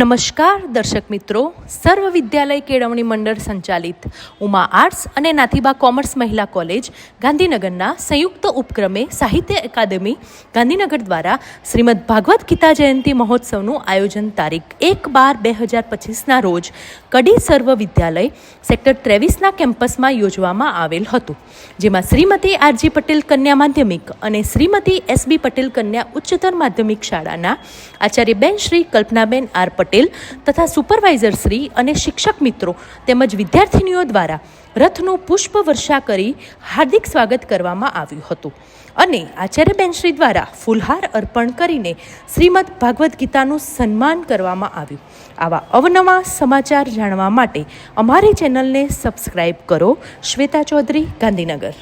નમસ્કાર, દર્શક મિત્રો. સર્વ વિદ્યાલય કેળવણી મંડળ સંચાલિત ઉમા આર્ટ્સ અને નાથીબા કોમર્સ મહિલા કોલેજ, ગાંધીનગરના સંયુક્ત ઉપક્રમે સાહિત્ય અકાદમી ગાંધીનગર દ્વારા શ્રીમદ ભાગવત ગીતા જયંતિ મહોત્સવનું આયોજન તારીખ એક બાર બે હજાર પચીસના રોજ કડી સર્વ વિદ્યાલય સેક્ટર ત્રેવીસના કેમ્પસમાં યોજવામાં આવેલ હતું, જેમાં શ્રીમતી આરજી પટેલ કન્યા માધ્યમિક અને શ્રીમતી એસબી પટેલ કન્યા ઉચ્ચતર માધ્યમિક શાળાના આચાર્યબેન શ્રી કલ્પનાબેન આર પટેલ તથા સુપરવાઇઝર શ્રી અને શિક્ષક મિત્રો તેમજ વિદ્યાર્થિનીઓ દ્વારા રથનું પુષ્પ વર્ષા કરી હાર્દિક સ્વાગત કરવામાં આવ્યું હતું. અને આચાર્ય બેનશ્રી દ્વારા ફૂલહાર અર્પણ કરીને શ્રીમદ ભાગવદ્ ગીતાનું સન્માન કરવામાં આવ્યું. આવા અવનવા સમાચાર જાણવા માટે અમારી ચેનલને સબસ્ક્રાઈબ કરો. શ્વેતા ચૌધરી, ગાંધીનગર.